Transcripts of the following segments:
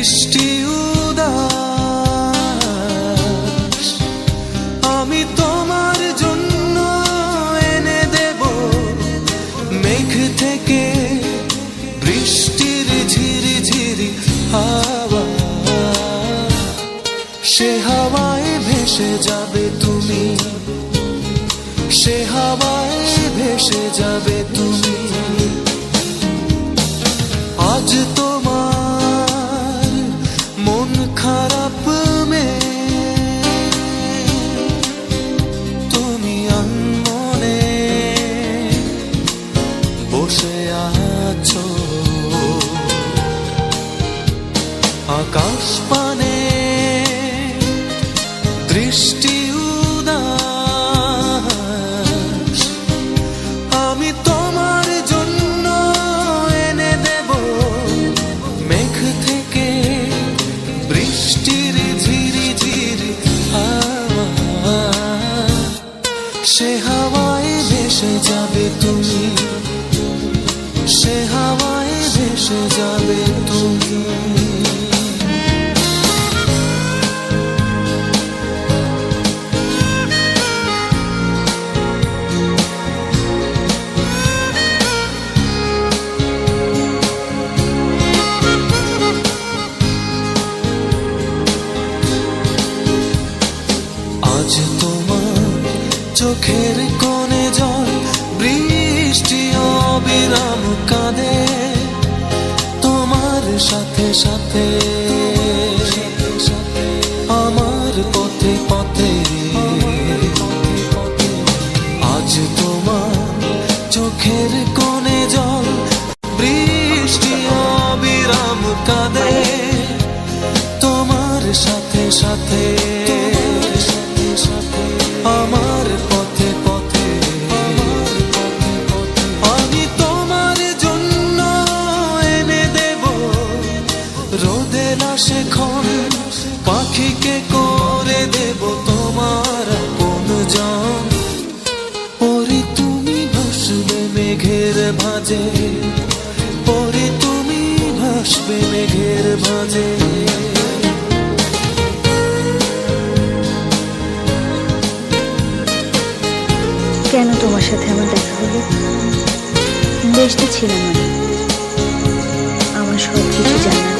দৃষ্টি উদাস। আমি তোমার জন্য এনে দেব মেঘ থেকে বৃষ্টির ঝিরি ঝিরি হাওয়া। সে হাওয়ায় ভেসে যাবে তুমি। সে হাওয়ায় ভেসে যাবে তুমি। আজ বসে আছো আকাশ পানে দৃষ্টি যাবে তুমি। আজ তোমার চোখের কোণে জল বৃষ্টি অবিরাম তোমার সাথে সাথে। আমার পথে পথে। আজ তোমার চোখের কোণে জল, বৃষ্টি অবিরাম কাঁদে। তোমার সাথে সাথে। রোদে লাশে খন পাখিকে করে দেব তোমার কোন জন। পরি তুমি ভাসবে মেঘের ভাজে পরি তুমি ভাসবে মেঘের ভাজে কেন তোমার সাথে আমার দেখা হলো? দেশটা ছিলাম আমি আমার সব কিছু জানার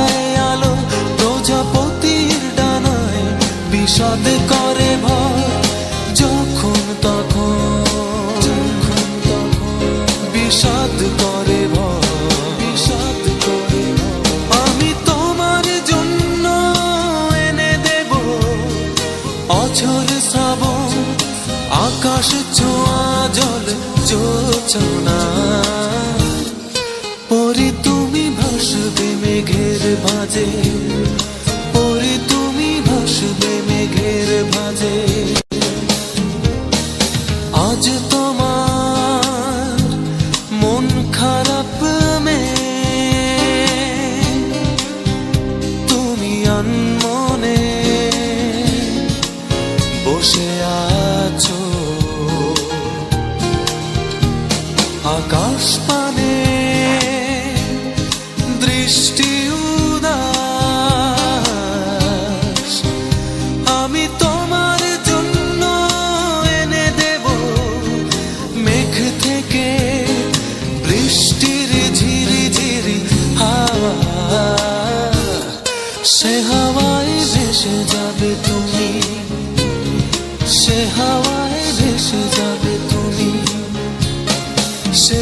বিষাদ করে বিষাদ আমি তোমার জন্য এনে আকাশ ছোঁয়া জল যোচনা পরি তুমি ভাসবে মেঘের ভাজে পরি তুমি ভাসবে মেঘের ভাজে আছো। আকাশ পানে দৃষ্টি আমি তোমার জন্য দেব মেঘ থেকে বৃষ্টির সে হাওয়ায় ভেসে যাবে তুমি। সে হাওয়ায় ভেসে যাবে তুমি। সে